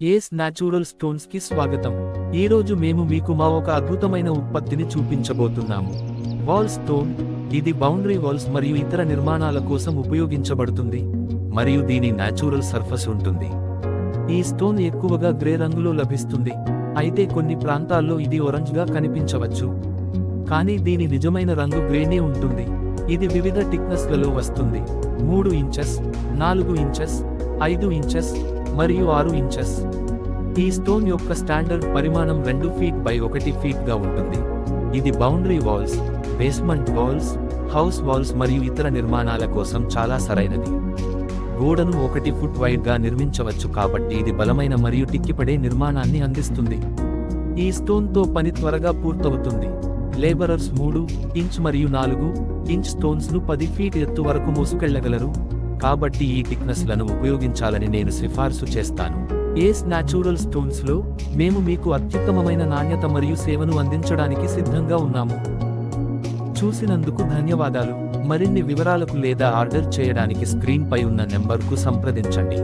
ఏస్ natural స్టోన్స్కి స్వాగతం. ఈ రోజు మేము మీకు మా ఒక అద్భుతమైన ఉత్పత్తిని చూపించబోతున్నాము. వాల్ స్టోన్ ఇది బౌండరీ వాల్స్ మరియు ఇతర నిర్మాణాల కోసం ఉపయోగించబడుతుంది మరియు దీని న్యాచురల్ సర్ఫస్ ఉంటుంది. ఈ స్టోన్ ఎక్కువగా గ్రే రంగులో లభిస్తుంది అయితే కొన్ని ప్రాంతాల్లో ఇది orange గా కనిపించవచ్చు. కానీ దీని నిజమైన రంగు గ్రేనే ఉంటుంది. ఇది వివిధ టిక్నెస్లలో వస్తుంది. మూడు ఇంచెస్ నాలుగు ఇంచెస్ ఐదు ఇంచెస్ మరియు ఆరు ఇంచెస్. ఈ స్టోన్ యొక్క స్టాండర్డ్ పరిమాణం రెండు ఫీట్ బై ఒకటి ఫీట్గా ఉంటుంది. ఇది boundary walls basement walls house walls మరియు ఇతర నిర్మాణాల కోసం చాలా సరైనది. గోడను ఒకటి ఫుట్ వైడ్గా నిర్మించవచ్చు కాబట్టి ఇది బలమైన మరియు టిక్కిపడే నిర్మాణాన్ని అందిస్తుంది. ఈ స్టోన్తో పని త్వరగా పూర్తవుతుంది. లేబరర్స్ మూడు ఇంచ్ మరియు నాలుగు ఇంచ్ స్టోన్స్ను పది ఫీట్ ఎత్తు వరకు మోసుకెళ్ళగలరు. కాబట్టి ఈ థిక్నెస్లను ఉపయోగించాలని నేను సిఫార్సు చేస్తాను. ఏస్ న్యాచురల్ స్టోన్స్లో మేము మీకు అత్యుత్తమమైన నాణ్యత మరియు సేవను అందించడానికి సిద్ధంగా ఉన్నాము. చూసినందుకు ధన్యవాదాలు. మరిన్ని వివరాలకు లేదా ఆర్డర్ చేయడానికి స్క్రీన్పై ఉన్న నెంబర్కు సంప్రదించండి.